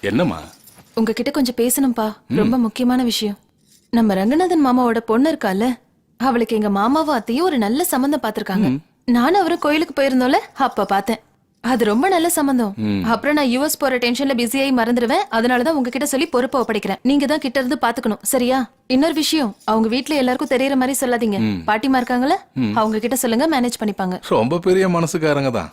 என்னம்மா? உங்ககிட்ட கொஞ்சம் பேசணும்பா. ரொம்ப முக்கியமான விஷயம். நம்ம ரங்கநாதன் மாமாவோட பொண்ணு இருக்கால அவளுக்கு எங்க மாமாவும் அத்தையும் ஒரு நல்ல சம்பந்தம் பாத்திருக்காங்க. நானும் அவரும் கோயிலுக்கு போயிருந்தோம்ல? அப்ப பார்த்தேன். அது ரொம்ப நல்ல சம்பந்தம். அப்புறம் நான் யுஎஸ் போற டென்ஷன்ல பிஸியாகி மறந்துடுவேன். அதனாலதான் உங்ககிட்ட சொல்லி பொறுப்பை ஒப்படைக்கிறேன். நீங்க தான் கிட்ட இருந்து பாத்துக்கணும். சரியா? இன்னொரு விஷயம். அவங்க வீட்ல எல்லாருக்கும் தெரியற மாதிரி சொல்லாதீங்க. பாட்டிமா இருக்காங்கல்ல அவங்க கிட்ட சொல்லுங்க மேனேஜ் பண்ணிப்பாங்க. ரொம்ப பெரிய மனசுக்காரங்க தான்.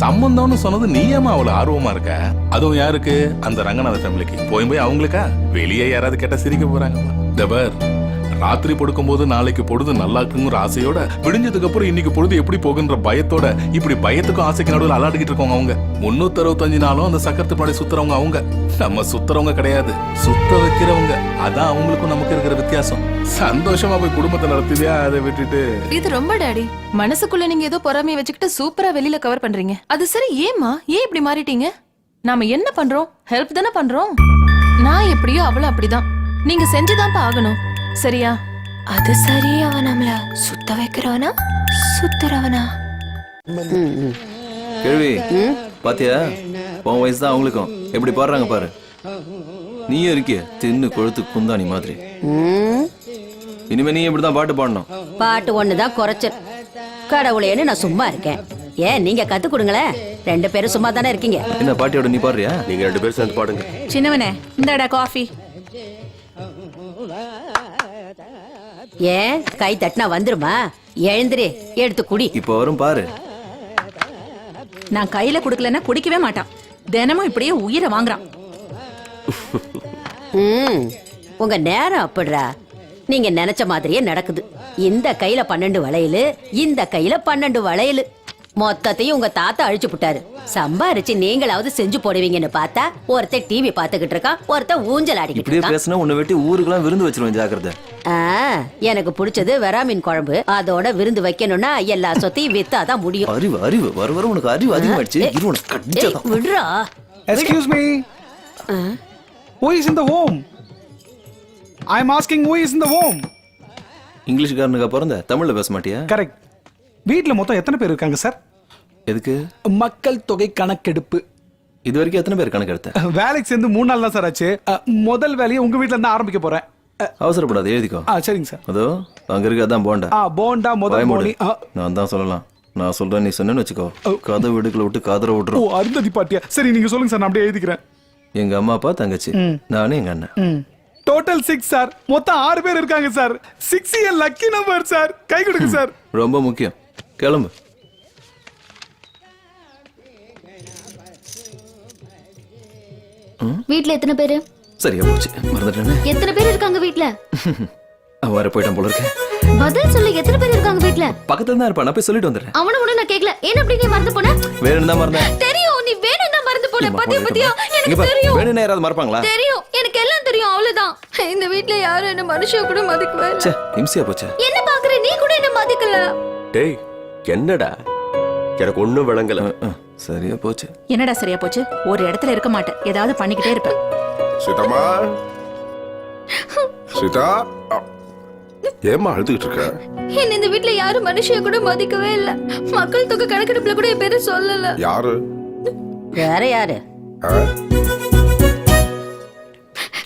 சம்பந்தம்னு சொன்னது நீ ஏமா அவ்வளவு ஆர்வமா இருக்க? அதுவும் யாருக்கு? அந்த ரங்கநாத ஃபேமிலிக்கு போய் போய் அவங்களுக்கா? வெளியே யாராவது கேட்டா சிரிக்க போறாங்க தபர் ராத்திரி படுக்கும்போது நாளைக்கு பொழுது நல்லா இருக்குங்கிற ஆசையோட விடிஞ்சதுக்கு அப்புறம் இன்னைக்கு பொழுது எப்படி போகுன்ற பயத்தோட இப்படி பயத்துக்கும் ஆசைக்கு நடுவில் அலாடிக்கிட்டு இருக்கவங்க அவங்க. முன்னூத்தி அறுபத்தஞ்சு நாளும் அந்த சக்கரத்து பாடி சுத்துறவங்க அவங்க. நம்ம சுத்துறவங்க கிடையாது. சுத்த வைக்கிறவங்க. அதான் அவங்களுக்கும் நமக்கு இருக்கிற வித்தியாசம். சந்தோஷமா போய் குடும்பத்தை நடத்தியா? அதை விட்டுட்டு. இது ரொம்ப டாடி. மனசுக்குள்ள நீங்க ஏதோ பொறாமைய வச்சுக்கிட்டு சூப்பரா வெளியில கவர் பண்றீங்க. அது சரி ஏமா ஏன் இப்படி மாறிட்டீங்க? நாம என்ன பண்றோம்? ஹெல்ப் தானே பண்றோம்? நான் எப்படியோ அவளும் அப்படிதான். நீங்க செஞ்சுதான்ப்பா ஆகணும். சரியா? அது சரி அவன் நம்மள சுத்த வைக்கிறவனா? சுத்துறவனா? கேள்வி பாத்தியா? உன் வயசு தான் அவங்களுக்கும். எப்படி பாடுறாங்க பாரு. நீயும் இருக்கிய தின்னு கொழுத்து குந்தாணி மாதிரி. ம், இனிமே நீ இப்படிதான் பாட்டு பாடணும். பாட்டு ஒண்ணுதான் குறைச்சல். கடவுளேன்னு நான் சும்மா இருக்கேன். ஏன் நீங்க கத்து கொடுங்களேன். ரெண்டு பேரும் சும்மா தானே இருக்கீங்க. என்ன பாட்டியோட நீ பாடுறியா? நீங்க ரெண்டு பேரும் சேர்ந்து பாடுங்க. சின்னவனே இந்தாடா காஃபி ஏன்? கை தட்டினா வந்துருமா? எழுந்திரு எடுத்து குடி. இப்போ வரும் பாரு. நான் கையில குடுக்கலன்னா குடிக்கவே மாட்டான். தினமும் இப்படியே உயிரை வாங்குறான். ம் உங்க நேரம் அப்படிடா. நீங்க நினைச்ச மாதிரியே நடக்குது. இந்த கையில பன்னெண்டு வளையலு இந்த கையில பன்னெண்டு வளையலு. மொத்தத்தையும் உங்க தாத்தா அழிச்சு புட்டாரு. சம்பாரிச்சு நீங்களாவது செஞ்சு போடுவீங்கன்னு பார்த்தா ஒருத்தன் டிவி பாத்துக்கிட்டு இருக்கான் ஒருத்தன் ஊஞ்சல் ஆடிக்கிட்டு இப்படியே இருக்கான். பேசினா உன்னை வெட்டி ஊருக்கெல்லாம் விருந்து வச்சிருவேன் ஜாக்கிரதை. ஆ, எனக்கு பிடிச்சது வெராமீன் குழம்பு. அதோட விருந்து வைக்கணும்னா எல்லா சொத்தையும் வித்தாதான் முடியும். அறிவு அறிவு. வர வர உனக்கு அறிவு அதிகமாயிடுச்சு. இரு உனக்கு ஏய், கடிச்சதான் விடுறா. Excuse me. Who is in the home? I'm asking who is in the home. இங்கிலீஷ்காரனுக்கா பிறந்த தமிழ்ல பேச மாட்டியா? கரெக்ட் வீட்ல மொத்தம் எத்தனை பேர் இருக்காங்க சார்? எதுக்கு? மக்கள் தொகை கணக்கெடுப்பு. இது வரைக்கும் எத்தனை பேர் கணக்கு எடுத்த வேலைக்கு சேர்ந்து மூணு நாள் தான் சார் ஆச்சு. முதல் வேலையை உங்க வீட்ல இருந்து ஆரம்பிக்க போறேன். அவசரப்படாத எழுதிக்கோ. ஆ சரிங்க சார். அதோ அங்க இருக்கு அதான் போண்டா. ஆ போண்டா முதல். மோனி ஆ, நான் தான் சொல்லலாம். நான் சொல்றேன் நீ சொன்னேன்னு வச்சுக்கோ. கதை வீடுக்குள்ள விட்டு காதற ஓ விட்டுரும் அருந்ததி பாட்டியா? சரி நீங்க சொல்லுங்க சார் நான் அப்படியே எழுதிக்கிறேன். எங்க அம்மா அப்பா தங்கச்சி. நானே எங்க அண்ணன். Total six sir. மொத்தம் ஆறு பேர் இருக்காங்க sir. Six a lucky number sir. கை கொடுங்க சார். ரொம்ப முக்கியம். கிளம்பு. வீட்ல எத்தனை பேரு? சரியா போச்சு. மறந்துட்டேனே. எத்தனை பேர் இருக்காங்க வீட்ல? வேற போயிட்டான் போல இருக்கேன் பதில் சொல்லு எத்தனை பேர் இருக்காங்க வீட்ல? பக்கத்துல தான் இருப்பான். போய் சொல்லிட்டு வந்துடுறேன். அவன கூட நான் கேக்கல. ஏன் அப்படி நீ மறந்து போன? வேணும்னு தான் மறந்தேன். தெரியும் நீ வேணும் தான் மறந்து போன. பத்தியா பத்தியா? எனக்கு தெரியும். வேணும்னு யாராவது மறப்பாங்களா? தெரியும். எனக்கு எல்லாம் தெரியும் அவ்வளவுதான். இந்த வீட்ல யாரும் என்ன மனுஷன் கூட மதிக்கவே இல்ல. நிம்சியா போச்சே. என்ன பாக்குற? நீ கூட என்ன மதிக்கல. டேய் என்னடா? எனக்கு ஒண்ணும் விளங்கல. சரியா போச்சு. என்னடா சரியா போச்சு? ஒரு இடத்துல இருக்க மாட்டேன். ஏதாவது பண்ணிக்கிட்டே இருப்பேன். சீதாமா சீதா? அ, ஏம்மா அழுதுகிட்டு இருக்க? என்ன இந்த வீட்ல யாரும் மனுஷன் கூட மதிக்கவே இல்ல. மக்கள் தொகை கணக்கெடுப்புல கூட என் பேரு சொல்லல. யாரு? வேற யாரு? ஆ?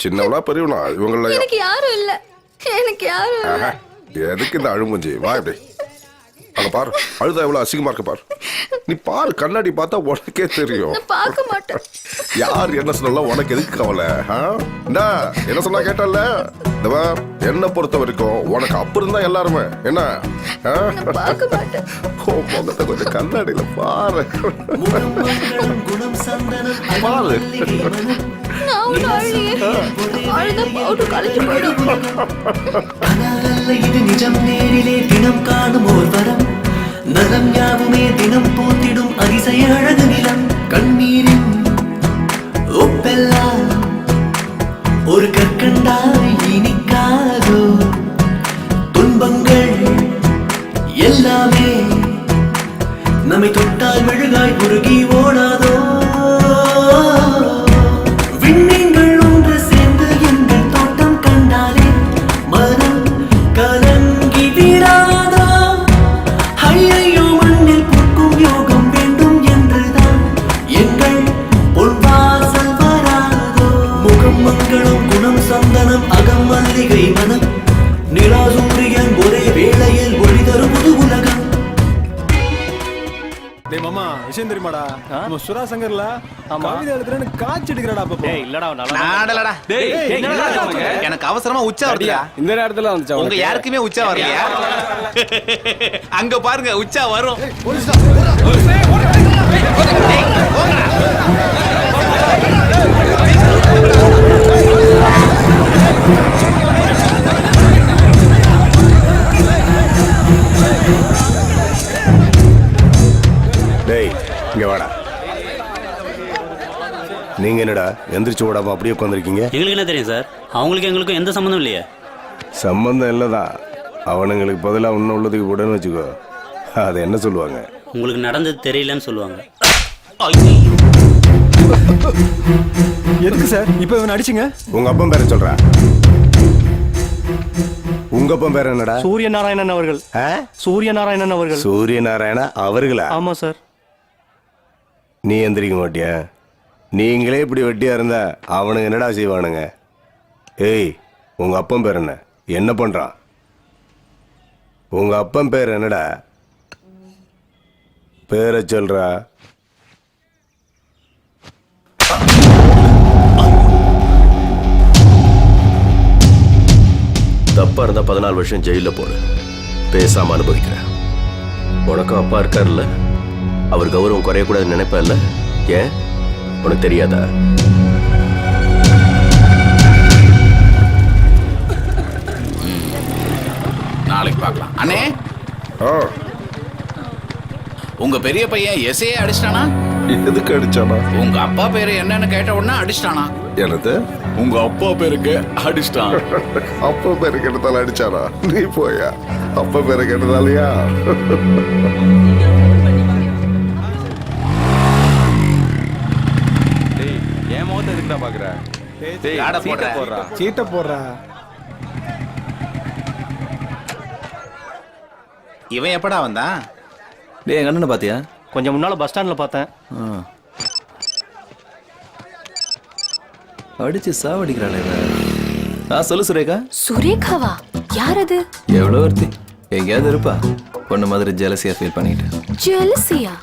சின்னவனா பெரியவனா இவங்கள எனக்கு யாரும் இல்ல. எனக்கு யாரும் இல்ல. எதுக்கு இந்த அழுமுஞ்சி வா இப்படி. அங்க பாரு அழுதா எவ்வளவு அசிங்கமா இருக்கு பாரு. நீ பாரு கண்ணாடி பார்த்தா உனக்கே தெரியும். பார்க்க மாட்டேன். யார் என்ன சொன்னாலும் உனக்கு எதுக்கு கவலை? ஆ? இந்தா, என்ன சொன்னா கேட்டல இந்த பார், என்னை பொறுத்த வரைக்கும் உனக்கு அப்புறம் தான் எல்லாருமே. என்ன? முகத்தை கொஞ்சம் கண்ணாடியில பாரு. பாரு. நான் ஒரு அழியே அழுத பவுடர் கலைஞ்சு போயிடும் இது நிஜம். நேரிலே தினம் காணும் ஓர் வரம். நலம் யாவுமே தினம் போத்திடும் அதிசய அழகு நிலம். கண்ணீரின் ஒப்பெல்லாம் ஒரு கற்கண்டாய் இனிக்காதோ? துன்பங்கள் எல்லாமே நம்மை தொட்டால் மெழுகாய் உருகி ஓடாதோ? விஷயம் தெரியுமாடா? நம்ம சுரா சங்கர்ல கவிதை எழுதுறேன்னு காய்ச்சி எடுக்கிறாடா அப்பப்போ. இல்லடா நாடலடா? எனக்கு அவசரமா உச்சா வருதுடா. இந்த நேரத்துல வந்துச்சா உங்க யாருக்குமே உச்சா வரலையா? அங்க பாருங்க உச்சா வரும். நீங்க என்னடா எந்திரிச்சு ஓடாம அப்படியே உட்காந்துருக்கீங்க எங்களுக்கு என்ன தெரியும் சார்? அவங்களுக்கு எங்களுக்கும் எந்த சம்மந்தம் இல்லையே. சம்பந்தம் இல்லதான் அவனுங்களுக்கு பதிலாக இன்னும் உள்ளதுக்கு போடன்னு வச்சுக்கோ. அதை என்ன சொல்லுவாங்க? உங்களுக்கு நடந்தது தெரியலன்னு சொல்லுவாங்க. எதுக்கு சார்? இப்போ இவன் அடிச்சுங்க. உங்க அப்பன் பேரை சொல்றா. உங்க அப்பன் பேர் என்னடா? சூரிய நாராயணன் அவர்கள். ஆ? சூரிய நாராயணன் அவர்கள். சூரிய நாராயணா அவர்களா? ஆமா சார். நீ எந்திரிக்க மாட்டியா? நீங்களே இப்படி வெட்டியா இருந்தா அவனுங்க என்னடா செய்வானுங்க? ஏய் உங்க அப்பன் பேர் என்ன? என்ன பண்றான் உங்க அப்பன் பேர் என்னடா? பேரை சொல்றா. தப்பா இருந்தா பதினாலு வருஷம் ஜெயில போடு. பேசாம அனுபவிக்கிறேன். உனக்கும் அப்பா இருக்காருல்ல? அவர் கௌரவம் குறையக்கூடாதுன்னு நினைப்பேன்ல? ஏன்? உனக்கு தெரியாதா? நாளைக்கு பார்க்கலாம். அண்ணே? ஆ. உங்க பெரிய பையன் எஸ்ஏ அடிச்சிட்டானா? எதுக்கு அடிச்சானா? உங்க அப்பா பேரு என்னன்னு கேட்ட உடனே அடிச்சிட்டானா? எனது உங்க அப்பா பேருக்கு அடிச்சிட்டான். அப்பா பேரை கேட்டதால அடிச்சானா? நீ போயா. அப்பா பேரை கேட்டதாலயா போடுற? சீட்டை போடுறா. இவன் எப்படா வந்தான்? டேய் எங்க அண்ணனை பாத்தியா? கொஞ்சம் முன்னால பஸ் ஸ்டாண்ட்ல பார்த்தேன். அடிச்சு சாவடிக்கிறாளே. ஆ சொல்லு சுரேகா. சுரேகாவா? யார் அது எவ்வளோ ஒருத்தி. எங்கேயாவது இருப்பா. பொண்ணு மாதிரி ஜெலசியா ஃபீல் பண்ணிட்டு ஜெலசியா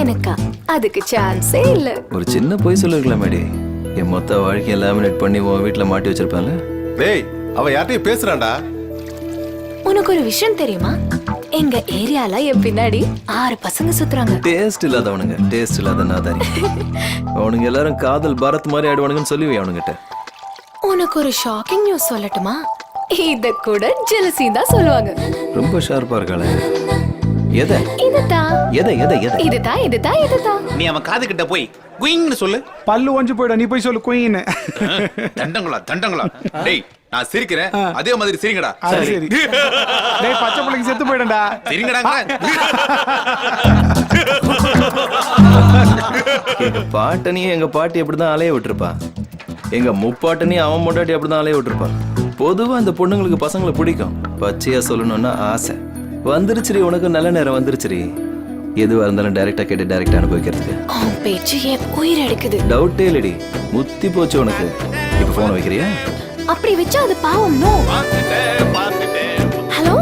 எனக்கா? அதுக்கு சான்ஸே இல்ல. ஒரு சின்ன பொய் சொல்லிருக்கலாமேடி என் மொத்த வாழ்க்கையை லேமினேட் பண்ணி உன் வீட்டில் மாட்டி வச்சிருப்பான்ல? டேய் அவ யார்ட்டையும் பேசுறான்டா. உனக்கு ஒரு விஷயம் தெரியுமா? எங்க ஏரியால என் பின்னாடி ஆறு பசங்க சுத்துறாங்க. டேஸ்ட் இல்லாதவனுங்க டேஸ்ட் இல்லாத நாதாரி. அவனுங்க எல்லாரும் காதல் பாரத் மாதிரி ஆடுவானுங்கன்னு சொல்லுவே அவனுங்கிட்ட? உனக்கு ஒரு ஷாக்கிங் நியூஸ் சொல்லட்டுமா? இத கூட ஜெலசி தான் சொல்லுவாங்க. ரொம்ப ஷார்ப்பா இருக்காளே. எதை? இதுதான் எதை எதை எதை? இதுதான் இதுதான் இதுதான் நீ அவன் காது கிட்ட போய் குயிங்னு சொல்லு. பல்லு ஒஞ்சு போயிடும் நீ போய் சொல்லு குயின்னு. தண்டங்களா தண்டங்களா. டேய் நான் சிரிக்கிறேன். அதே மாதிரி சிரிங்கடா. அது சரி. டேய் பச்சை பிள்ளைக்கு செத்து சிரிங்கடா எங்க பாட்டனையும் எங்க பாட்டி அப்படிதான் அலைய விட்டுருப்பா? எங்க முப்பாட்டனையும் அவன் முட்டாட்டி அப்படிதான் அலைய விட்டுருப்பா? பொதுவா அந்த பொண்ணுங்களுக்கு பசங்களை பிடிக்கும். பச்சையா சொல்லணும்னா ஆசை. வந்துருச்சுரி உனக்கு நல்ல நேரம் வந்துருச்சுரி எதுவா இருந்தாலும் டைரக்டா கேட்டு டைரக்டா அனுபவிக்கிறதுக்கு. உன் பேச்சு என் உயிர் எடுக்குது. டவுட்டே இல்லடி. முத்தி போச்சு உனக்கு. இப்ப போன் வைக்கிறியா? அப்படி வச்சா அது பாவம் நோ. ஹலோ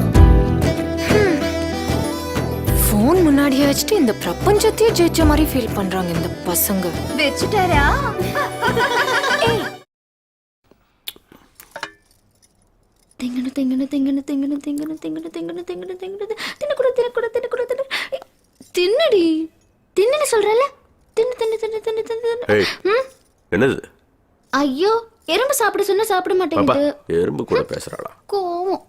ஃபோன் முன்னாடியே வச்சுட்டு இந்த பிரபஞ்சத்தையே ஜெயிச்ச மாதிரி ஃபீல் பண்றாங்க இந்த பசங்க. வச்சுட்டாரா? திங்கனு திங்கனு திங்கனு திங்கனு திங்கனு திங்கனு திங்கனு திங்கனு திங்கனு தின்னக்கூட தின்னக்கூட தின்னக்கூட தின்னு தின்னடி. தின்னு சொல்றல தின்னு தின்னு தின்னு தின்னு. தின்னு ம்? என்னது? ஐயோ எறும்பு சாப்பிட சொன்னா சாப்பிட மாட்டேங்குது. எறும்பு கூட பேசுறாளா? கோவம்.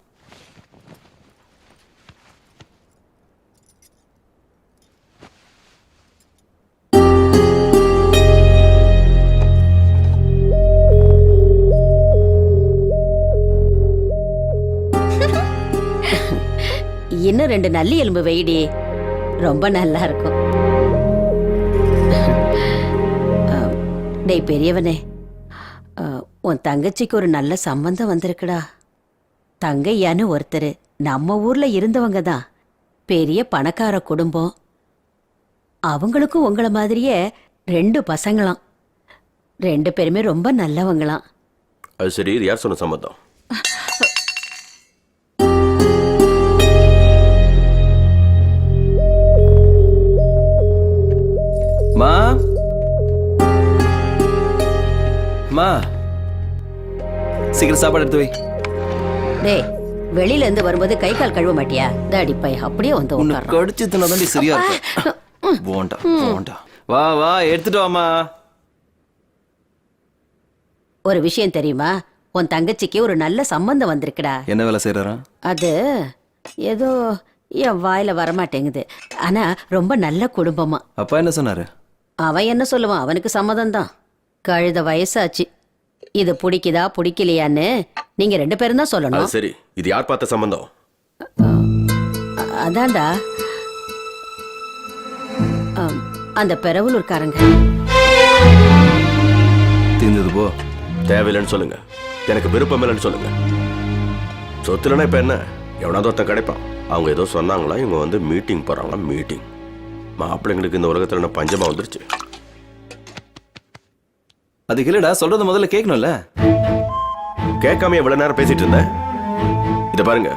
இன்னும் ரெண்டு நல்லி எலும்பு வெயிடி ரொம்ப நல்லா இருக்கும். டேய் பெரியவனே. உன் தங்கச்சிக்கு ஒரு நல்ல சம்பந்தம் வந்திருக்குடா. தங்கையான்னு ஒருத்தர் நம்ம ஊர்ல இருந்தவங்க தான். பெரிய பணக்கார குடும்பம். அவங்களுக்கும் உங்கள மாதிரியே ரெண்டு பசங்களாம். ரெண்டு பேருமே ரொம்ப நல்லவங்களாம். அது சரி இது யார் சொன்ன சம்மந்தம் அம்மா சீக்கிரம் சாப்பாடு எடுத்து வை. டேய் வெளியில இருந்து வரும்போது கை கால் கழுவ மாட்டியா? தாடி பை அப்படியே வந்து உன்னை உட்கார்றான். கடிச்சு தின்னாதாண்டி சரியா இருக்கும். போண்டா போண்டா. வா வா எடுத்துட்டு வாமா ஒரு விஷயம் தெரியுமா? உன் தங்கச்சிக்கு ஒரு நல்ல சம்பந்தம் வந்திருக்குடா. என்ன வேலை செய்யறாரா அது ஏதோ என் வாயில வரமாட்டேங்குது. ஆனா ரொம்ப நல்ல குடும்பமா. அப்பா என்ன சொன்னாரு? அவன் என்ன சொல்லுவான்? அவனுக்கு சம்மதம் தான் கழுத வயசாச்சு. இது பிடிக்குதா பிடிக்கலையான்னு நீங்க ரெண்டு பேரும் தான் அது சொல்லணும் சரி. இது யார் பார்த்த சம்பந்தம்? அதான்டா. ஆம், அந்த பெரவலூர்காரங்க. தீர்ந்தது போ. தேவையில்லைன்னு சொல்லுங்க. எனக்கு விருப்பம் இல்லைன்னு சொல்லுங்க. சொத்துலன்னா இப்ப என்ன? எவனாவது ஒருத்தன் கிடைப்பான். அவங்க ஏதோ சொன்னாங்களா இவங்க வந்து மீட்டிங் போறாங்களா மீட்டிங் மாப்பிள்ளைங்களுக்கு இந்த உலகத்துல என்ன பஞ்சமா வந்துருச்சு? அதுக்கு இல்லடா சொல்றது முதல்ல கேட்கணும்ல கேட்காம எவ்வளவு நேரம் பேசிட்டு இருந்தேன். இத பாருங்க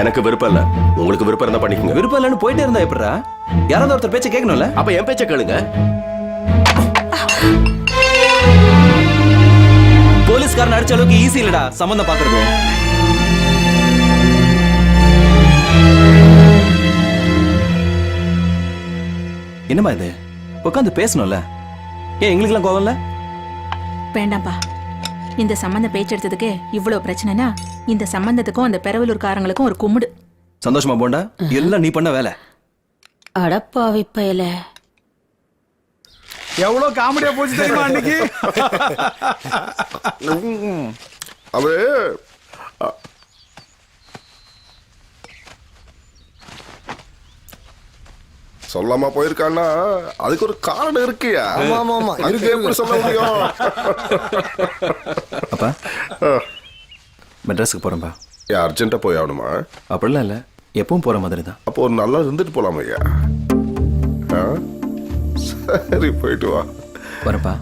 எனக்கு விருப்பம் இல்ல. உங்களுக்கு விருப்பம் இருந்தா பண்ணிக்கோங்க. விருப்பம் இல்லைன்னு போயிட்டே இருந்தா எப்படிடா? யாராவது ஒருத்தர் பேச்ச கேட்கணும்ல அப்ப என் பேச்ச கேளுங்க. போலீஸ்காரன் அடிச்ச அளவுக்கு ஈஸி இல்லடா சம்பந்தம் பாக்குறது. என்னம்மா இது? உட்காந்து பேசணும்ல. ஏன் எங்களுக்கெல்லாம் கோவம் இல்ல? வேண்டாம்ப்பா இந்த சம்பந்த பேச்செடுத்ததுக்கு இவ்வளவு பிரச்சனைனா இந்த சம்பந்தத்துக்கும் அந்த பெரவலூர்காரங்களுக்கும் ஒரு கும்பிடு சந்தோஷமா போண்டா. எல்லாம் நீ பண்ண வேலை. அடப்பாவி பயல எவ்வளவு காமெடியா போச்சு தெரியுமா அன்னைக்கு? அது சொல்லாம போயிருக்கான்னா அதுக்கு ஒரு காரணம் இருக்கியா? அதுக்கு எப்படி சொல்ல முடியும்? அப்பா மெட்ராஸுக்கு போறேன்பா. ஏன் அர்ஜென்ட்டா போய் ஆகணுமா? அப்படிலாம் இல்ல. எப்பவும் போற மாதிரி தான். அப்போ ஒரு நல்லா இருந்துட்டு போலாம் ஐயா? ஆ? சரி போயிட்டு வா. வரப்பா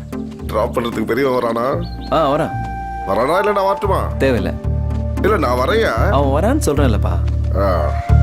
டிராப் பண்றதுக்கு பெரியவன் வரானா? ஆ வரேன். வரானா இல்ல நான் வரட்டுமா? தேவையில்ல. இல்ல நான் வரையா? அவன் வரான்னு சொல்றேன்லப்பா. கொஞ்சம்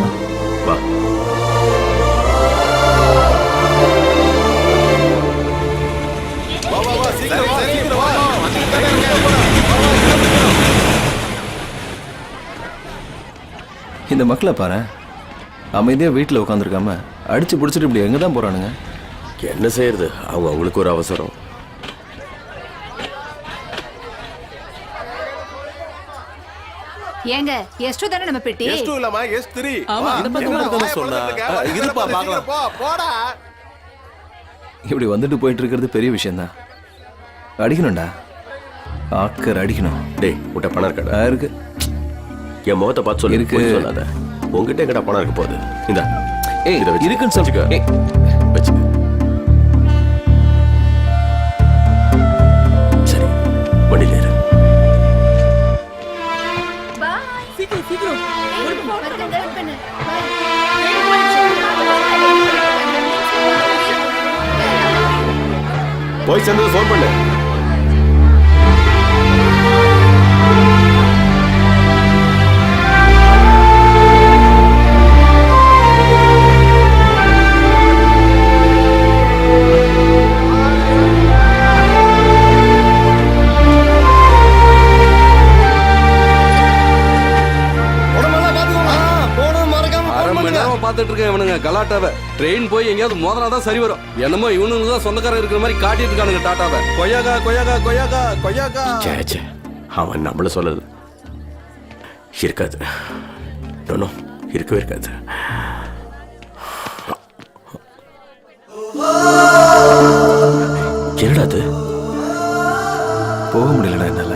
முன்னால வா. இந்த மக்களை பாரு. அமைதியாக வீட்டில் உட்காந்துருக்காம அடிச்சு பிடிச்சிட்டு இப்படி எங்கே தான் போகிறானுங்க என்ன செய்யறது? அவங்க அவங்களுக்கு ஒரு அவசரம். ஏங்க எஸ் தானே நம்ம பெட்டி? எஸ் டூ இல்லமா எஸ் த்ரீ ஆமா இந்த பக்கமா சொன்னா? இருப்பா பாக்கலாம் போடா. இப்படி வந்துட்டு போயிட்டு இருக்கிறது பெரிய விஷயம் தான் அடிக்கணும்டா. ஆக்கர் அடிக்கணும். டேய் உட்ட பணம் இருக்கடா இருக்கு. என் முகத்தை பார்த்து சொல்லி. இருக்கு. சொல்லாத. உங்ககிட்ட எங்கடா பணம் இருக்க போகுது? இந்த. ஏய் இதை இருக்குன்னு சொல்லிக்க ஏய். சரி. வண்டியில. போய் சேர்ந்தது ஃபோன் பண்ணு. கலாட்டாவை. ட்ரெயின் போய் எங்கேயாவது மோதனாதான் சரி வரும். என்னமோ இவனுங்க தான் சொந்தக்காரன் இருக்கிற மாதிரி காட்டிட்டு இருக்கானுங்க டாட்டாவை. கொய்யாக்கா கொய்யாக்கா கொய்யாக்கா கொய்யாக்கா. சே சே அவன் நம்மள சொல்லல. இருக்காது. நோ இருக்கவே இருக்காது. என்னடா அது? போக முடியலடா என்னால.